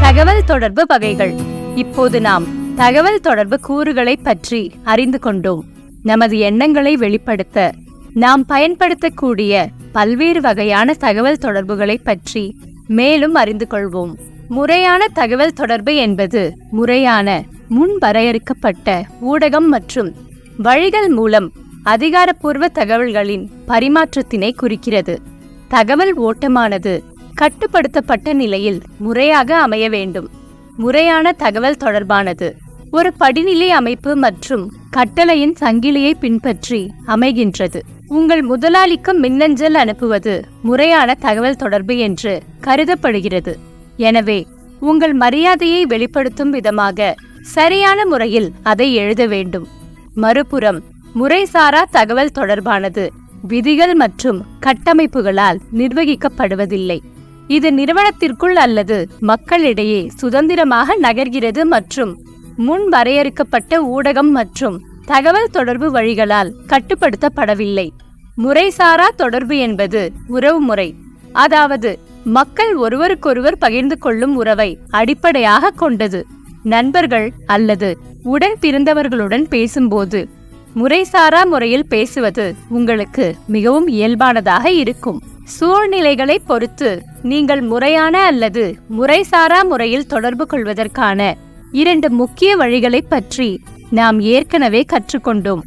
தகவல் தொடர்பு வகைகள். இப்போது நாம் தகவல் தொடர்பு கூறுகளை பற்றி அறிந்து கொண்டோம். நமது எண்ணங்களை வெளிப்படுத்த நாம் பயன்படுத்தக்கூடிய பல்வேறு வகையான தகவல் தொடர்புகளை பற்றி மேலும் அறிந்து கொள்வோம். முறையான தகவல் தொடர்பு என்பது முறையான முன் வரையறுக்கப்பட்ட ஊடகம் மற்றும் வழிகள் மூலம் அதிகாரப்பூர்வ தகவல்களின் பரிமாற்றத்தினை குறிக்கிறது. தகவல் ஓட்டமானது கட்டுப்படுத்தப்பட்ட நிலையில் முறையாக அமைய வேண்டும். முறையான தகவல் தொடர்பானது ஒரு படிநிலை அமைப்பு மற்றும் கட்டளையின் சங்கிலியை பின்பற்றி அமைகின்றது. உங்கள் முதலாளிக்கு மின்னஞ்சல் அனுப்புவது முறையான தகவல் தொடர்பு என்று கருதப்படுகிறது. எனவே உங்கள் மரியாதையை வெளிப்படுத்தும் விதமாக சரியான முறையில் அதை எழுத வேண்டும். மறுபுறம் முறைசாரா தகவல் தொடர்பானது. விதிகள் மற்றும் கட்டமைப்புகளால் நிர்வகிக்கப்படுவதில்லை. இது நிறுவனத்திற்குள் அல்லது மக்களிடையே சுதந்திரமாக நகர்கிறது மற்றும் முன் வரையறுக்கப்பட்ட ஊடகம் மற்றும் தகவல் தொடர்பு வழிகளால் கட்டுப்படுத்தப்படவில்லை. முறைசாரா தொடர்பு என்பது உறவுமுறை அதாவது மக்கள் ஒருவருக்கொருவர் பகிர்ந்து கொள்ளும் உறவை அடிப்படையாக கொண்டது. நண்பர்கள் அல்லது உடன் பிறந்தவர்களுடன் பேசும்போது முறைசாரா முறையில் பேசுவது உங்களுக்கு மிகவும் இயல்பானதாக இருக்கும். சூழ்நிலைகளை பொறுத்து நீங்கள் முறையான அல்லது முறைசாரா முறையில் தொடர்பு கொள்வதற்கான இரண்டு முக்கிய வழிகளை பற்றி நாம் ஏற்கனவே கற்றுக்கொண்டோம்.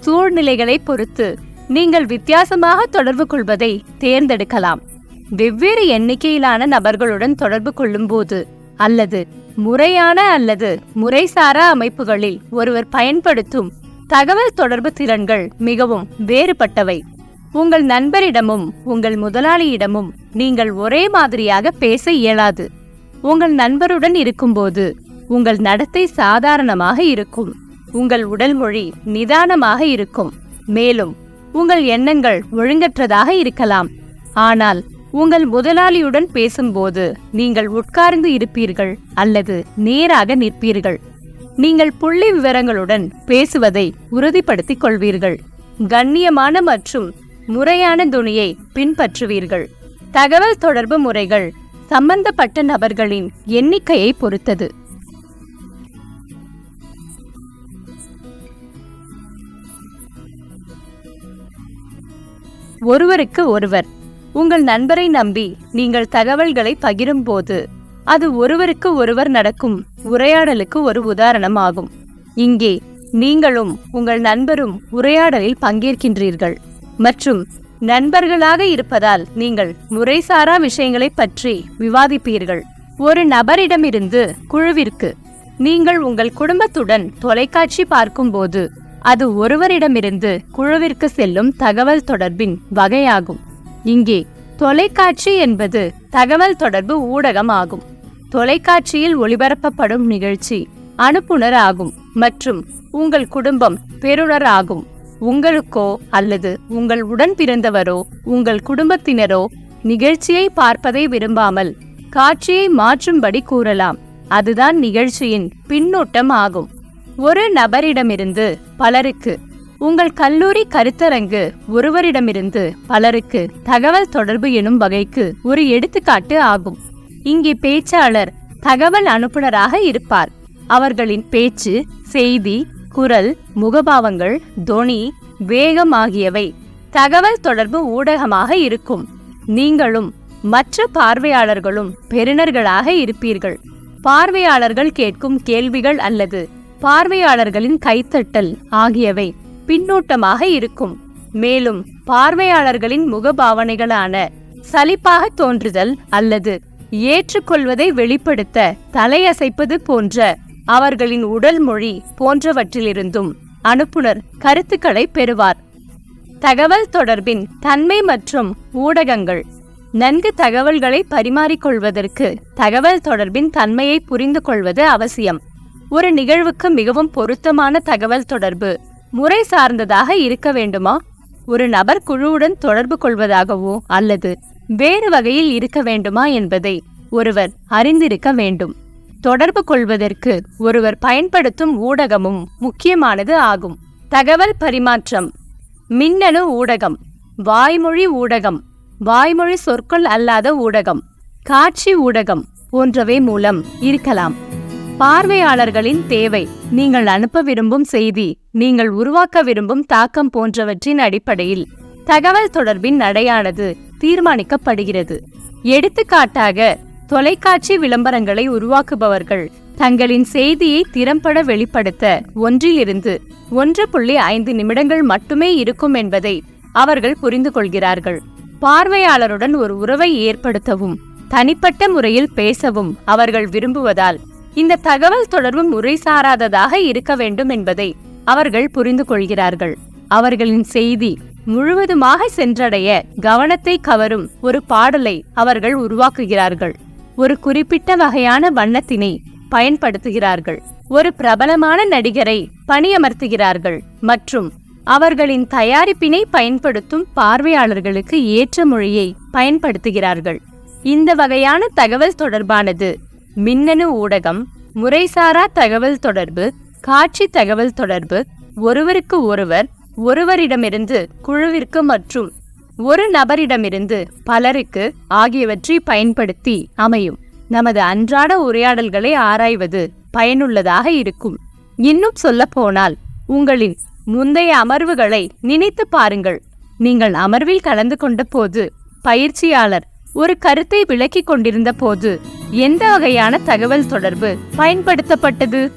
சூழ்நிலைகளை பொறுத்து நீங்கள் வித்தியாசமாக தொடர்பு கொள்வதை தேர்ந்தெடுக்கலாம். வெவ்வேறு எண்ணிக்கையிலான நபர்களுடன் தொடர்பு கொள்ளும்போது அல்லது முறையான அல்லது முறைசாரா அமைப்புகளில் ஒருவர் பயன்படுத்தும் தகவல் தொடர்பு திறன்கள் மிகவும் வேறுபட்டவை. உங்கள் நண்பரிடமும் உங்கள் முதலாளியிடமும் நீங்கள் ஒரே மாதிரியாக பேச இயலாது. உங்கள் நண்பருடன் இருக்கும்போது உங்கள் நடத்தை சாதாரணமாக இருக்கும். உங்கள் உடல் மொழி நிதானமாக இருக்கும். மேலும் உங்கள் எண்ணங்கள் ஒழுங்கற்றதாக இருக்கலாம். ஆனால் உங்கள் முதலாளியுடன் பேசும்போது நீங்கள் உட்கார்ந்து இருப்பீர்கள் அல்லது நேராக நிற்பீர்கள். நீங்கள் புள்ளி விவரங்களுடன் பேசுவதை உறுதிப்படுத்திக் கொள்வீர்கள். கண்ணியமான மற்றும் முறையான துணியை பின்பற்றுவீர்கள். தகவல் தொடர்பு முறைகள் சம்பந்தப்பட்ட நபர்களின் எண்ணிக்கையை பொறுத்தது. ஒருவருக்கு ஒருவர். உங்கள் நண்பரை நம்பி நீங்கள் தகவல்களை பகிரும்போது அது ஒருவருக்கு ஒருவர் நடக்கும் உரையாடலுக்கு ஒரு உதாரணம் ஆகும் இங்கே நீங்களும் உங்கள் நண்பரும் உரையாடலில் பங்கேற்கின்றீர்கள். மற்றும் நண்பர்களாக இருப்பதால் நீங்கள் முறைசாரா விஷயங்களை பற்றி விவாதிப்பீர்கள். ஒரு நபரிடமிருந்து குழுவிற்கு நீங்கள் உங்கள் குடும்பத்துடன் தொலைக்காட்சி பார்க்கும்போது அது ஒருவரிடமிருந்து குழுவிற்கு செல்லும் தகவல் தொடர்பின் வகையாகும். இங்கே தொலைக்காட்சி என்பது தகவல் தொடர்பு ஊடகம் ஆகும் தொலைக்காட்சியில் ஒளிபரப்பப்படும் நிகழ்ச்சி. அனுப்புனர் ஆகும் மற்றும் உங்கள் குடும்பம் பெறுநர் ஆகும் உங்களுக்கோ அல்லது உங்கள் உடன் பிறந்தவரோ உங்கள் குடும்பத்தினரோ நிகழ்ச்சியை பார்ப்பதை விரும்பாமல் காட்சியை மாற்றும்படி கூறலாம். அதுதான் நிகழ்ச்சியின் பின்னூட்டம் ஆகும். ஒரு நபரிடமிருந்து பலருக்கு உங்கள் கல்லூரி கருத்தரங்கு ஒருவரிடமிருந்து பலருக்கு தகவல் தொடர்பு எனும் வகைக்கு ஒரு எடுத்துக்காட்டு ஆகும். இங்கே பேச்சாளர் தகவல் அனுப்புனராக இருப்பார். அவர்களின் பேச்சு செய்தி குரல் முகபாவங்கள் தொனி வேகம் ஆகியவை தகவல் தொடர்பு ஊடகமாக இருக்கும். நீங்களும் மற்ற பார்வையாளர்களும் பெறுநர்களாக இருப்பீர்கள். பார்வையாளர்கள் கேட்கும் கேள்விகள் அல்லது பார்வையாளர்களின் கைத்தட்டல் ஆகியவை பின்னூட்டமாக இருக்கும். மேலும் பார்வையாளர்களின் முகபாவனைகளான சலிப்பாக தோன்றுதல் அல்லது ஏற்றுக்கொள்வதை வெளிப்படுத்த தலையசைப்பது போன்ற அவர்களின் உடல் மொழி போன்றவற்றிலிருந்தும் அனுப்புனர் கருத்துக்களை பெறுவார். தகவல் தொடர்பின் தன்மை மற்றும் ஊடகங்கள். நன்கு தகவல்களை பரிமாறிக்கொள்வதற்கு தகவல் தொடர்பின் தன்மையை புரிந்து கொள்வது அவசியம். ஒரு நிகழ்வுக்கு மிகவும் பொருத்தமான தகவல் தொடர்பு முறை சார்ந்ததாக இருக்க வேண்டுமா? ஒரு நபர் குழுவுடன் தொடர்பு கொள்வதாகவோ அல்லது வேறு வகையில் இருக்க வேண்டுமா என்பதை ஒருவர் அறிந்திருக்க வேண்டும். தொடர்பு கொள்வதற்கு ஒருவர் பயன்படுத்தும் ஊடகமும் முக்கியமானது ஆகும். தகவல் பரிமாற்றம். மின்னணு ஊடகம். வாய்மொழி ஊடகம். வாய்மொழி சொற்கள் அல்லாத ஊடகம். காட்சி ஊடகம் போன்றவை மூலம் இருக்கலாம். பார்வையாளர்களின் தேவை. நீங்கள் அனுப்ப விரும்பும் செய்தி. நீங்கள் உருவாக்க விரும்பும் தாக்கம் போன்றவற்றின் அடிப்படையில். தகவல் தொடர்பின் நடையானது தீர்மானிக்கப்படுகிறது. எடுத்துக்காட்டாக தொலைக்காட்சி விளம்பரங்களை உருவாக்குபவர்கள் தங்களின் செய்தியை திறம்பட வெளிப்படுத்த ஒன்றிலிருந்து ஒன்று புள்ளி ஐந்து நிமிடங்கள் மட்டுமே இருக்கும் என்பதை அவர்கள் புரிந்து கொள்கிறார்கள். பார்வையாளருடன் ஒரு உறவை ஏற்படுத்தவும் தனிப்பட்ட முறையில் பேசவும் அவர்கள் விரும்புவதால் இந்த தகவல் தொடர்பு முறைசாராததாக இருக்க வேண்டும் என்பதை அவர்கள் புரிந்து கொள்கிறார்கள். அவர்களின் செய்தி முழுவதுமாக சென்றடைய கவனத்தை கவரும் ஒரு பாடலை அவர்கள் உருவாக்குகிறார்கள். ஒரு குறிப்பிட்ட வகையான வண்ணத்தினை பயன்படுத்துகிறார்கள். ஒரு பிரபலமான நடிகரை பணியமர்த்துகிறார்கள் மற்றும் அவர்களின் தயாரிப்பினை பயன்படுத்தும் பார்வையாளர்களுக்கு ஏற்ற மொழியை பயன்படுத்துகிறார்கள். இந்த வகையான தகவல் தொடர்பானது மின்னணு ஊடகம் முறைசாரா தகவல் தொடர்பு காட்சி தகவல் தொடர்பு ஒருவருக்கு ஒருவர் ஒருவரிடமிருந்து குழுவிற்கு மற்றும் ஒரு நபரிடமிருந்து பலருக்கு ஆகியவற்றை பயன்படுத்தி அமையும். நமது அன்றாட உரையாடல்களை ஆராய்வது பயனுள்ளதாக இருக்கும். இன்னும் சொல்லப்போனால் உங்களின் முந்தைய அமர்வுகளை நினைத்து பாருங்கள். நீங்கள் அமர்வில் கலந்து கொண்ட போது பயிற்சியாளர் ஒரு கருத்தை விளக்கிக் கொண்டிருந்த போது எந்த வகையான தகவல் தொடர்பு பயன்படுத்தப்பட்டது?